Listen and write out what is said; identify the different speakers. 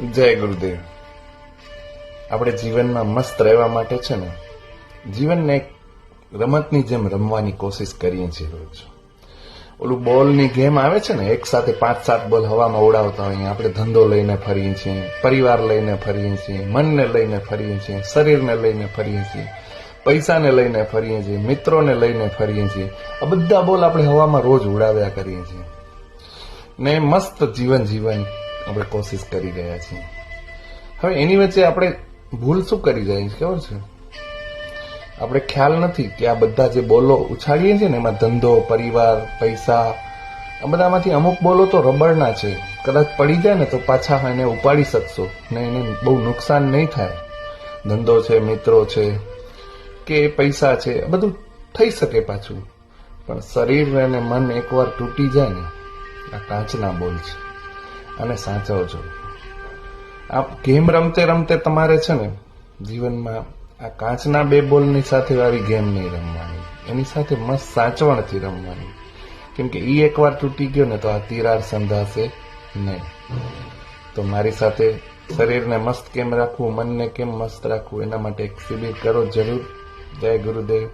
Speaker 1: જય ગુરુદેવ. આપણે જીવનમાં મસ્ત રહેવા માટે છે ને, જીવનને રમતની જેમ રમવાની કોશિશ કરીએ છીએ રોજ. ઓલું બોલની ગેમ આવે છે ને, એક સાથે પાંચ સાત બોલ હવામાં ઉડાવતા હોઈએ, આપણે ધંધો લઈને ફરીએ છીએ, પરિવાર લઈને ફરીએ છીએ, મનને લઈને ફરીએ છીએ, શરીરને લઈને ફરીએ છીએ, પૈસાને લઈને ફરીએ છીએ, મિત્રોને લઈને ફરીએ છીએ, આ બધા બોલ આપણે હવામાં રોજ ઉડાવ્યા કરીએ છીએ. ને મસ્ત જીવન જીવન આપણે કોશિશ કરી રહ્યા છીએ. હવે એની વચ્ચે આપણે ભૂલ શું કરી જાય છે, ખબર છે? આપણે ખ્યાલ નથી કે આ બધા જે બોલો ઉછાળીએ છીએ ને, એમાં ધંધો, પરિવાર, પૈસા, આ બધામાંથી અમુક બોલો તો રબરના છે. કદાચ પડી જાય ને તો પાછા એને ઉપાડી શકશો, ને એને બહુ નુકસાન નહીં થાય. ધંધો છે, મિત્રો છે, કે પૈસા છે બધું થઈ શકે પાછું. પણ શરીર અને મન એકવાર તૂટી જાય ને, આ કાચના બોલ છે. અને સાચવજો. આ ગેમ રમતે રમતે તમારે છે ને, જીવનમાં આ કાચના બે બોલની સાથે આવી ગેમ નહીં રમવાની. એની સાથે મસ્ત સાચવણથી રમવાની. કેમ કે એ એકવાર તૂટી ગયો ને તો આ તિરાડ સંધાશે નહીં. તો મારી સાથે શરીરને મસ્ત કેમ રાખવું, મનને કેમ મસ્ત રાખવું, એના માટે એક શિબિર કરો જરૂર. જય ગુરુદેવ.